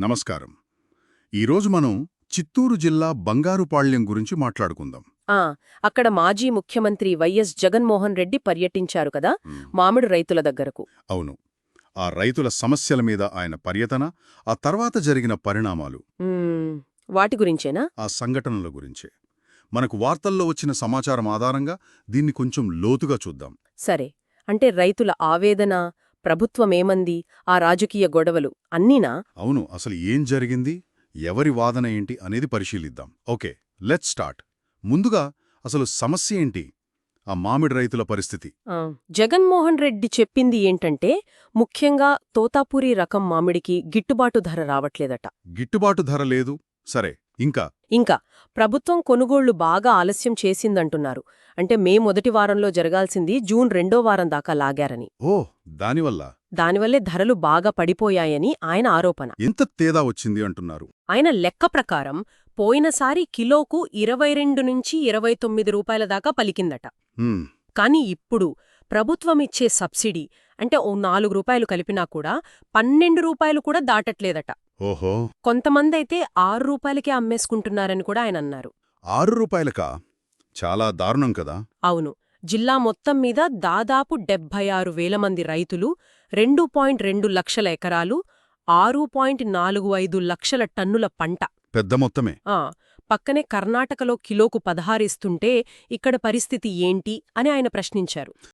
నమస్కారం. ఈరోజు మనం చిత్తూరు జిల్లా బంగారుపాళ్యం గురించి మాట్లాడుకుందాం. ఆ అక్కడ మాజీ ముఖ్యమంత్రి వైఎస్ జగన్మోహన్ రెడ్డి పర్యటించారు కదా మామిడి రైతుల దగ్గరకు. అవును. ఆ రైతుల సమస్యల మీద ఆయన పర్యటన ఆ తర్వాత జరిగిన పరిణామాలు. వాటి గురించేనా? ఆ సంఘటనల గురించే. మనకు వార్తల్లో వచ్చిన సమాచారం ఆధారంగా దీన్ని కొంచెం లోతుగా చూద్దాం. సరే. అంటే రైతుల ఆవేదన ప్రభుత్వమేమంది ఆ రాజకీయ గొడవలు? అన్నీనా? అవును అసలు ఏం జరిగింది? ఎవరి వాదన ఏంటి అనేది పరిశీలిద్దాం. Okay let's start. ముందుగా అసలు సమస్య ఏంటి? ఆ మామిడి రైతుల పరిస్థితి. జగన్మోహన్ రెడ్డి చెప్పింది ఏంటంటే ముఖ్యంగా తోతాపూరి రకం మామిడికి గిట్టుబాటు ధర రావట్లేదట. గిట్టుబాటు ధర లేదు? సరే ఇంకా. ఇంకా ప్రభుత్వం కొనుగోళ్ళు బాగా ఆలస్యం చేసిందంటున్నారు. అంటే మే మొదటి వారంలో జరగాల్సింది జూన్ రెండో వారం దాకా లాగారని. ఓ దానివల్ల? దానివల్లే ధరలు బాగా పడిపోయాయని ఆయన ఆరోపణ. ఎంత తేడా వచ్చింది అంటున్నారు? ఆయన లెక్క ప్రకారం పోయినసారి కిలోకు ఇరవై రెండు నుంచి ఇరవై తొమ్మిది రూపాయల దాకా పలికిందట. కాని ఇప్పుడు ప్రభుత్వమిచ్చే సబ్సిడీ అంటే ఓ నాలుగు రూపాయలు కలిపినా కూడా పన్నెండు రూపాయలు కూడా దాటట్లేదట. ఓహో. కొంతమందైతే ఆరు రూపాయలకే అమ్మేసుకుంటున్నారని కూడా ఆయన అన్నారు. ఆరు రూపాయలకా? చాలా దారుణం కదా. అవును. జిల్లా మొత్తం మీద దాదాపు డెబ్బై ఆరు వేల మంది రైతులు రెండు పాయింట్ రెండు లక్షల ఎకరాలు ఆరు పాయింట్ నాలుగు ఐదు లక్షల టన్నుల పంట. పెద్ద మొత్తమే. ఆ పక్కనే కర్ణాటకలో కిలోకు పదహారిస్తుంటే ఇక్కడ పరిస్థితి ఏంటి అని ఆయన ప్రశ్నించారు.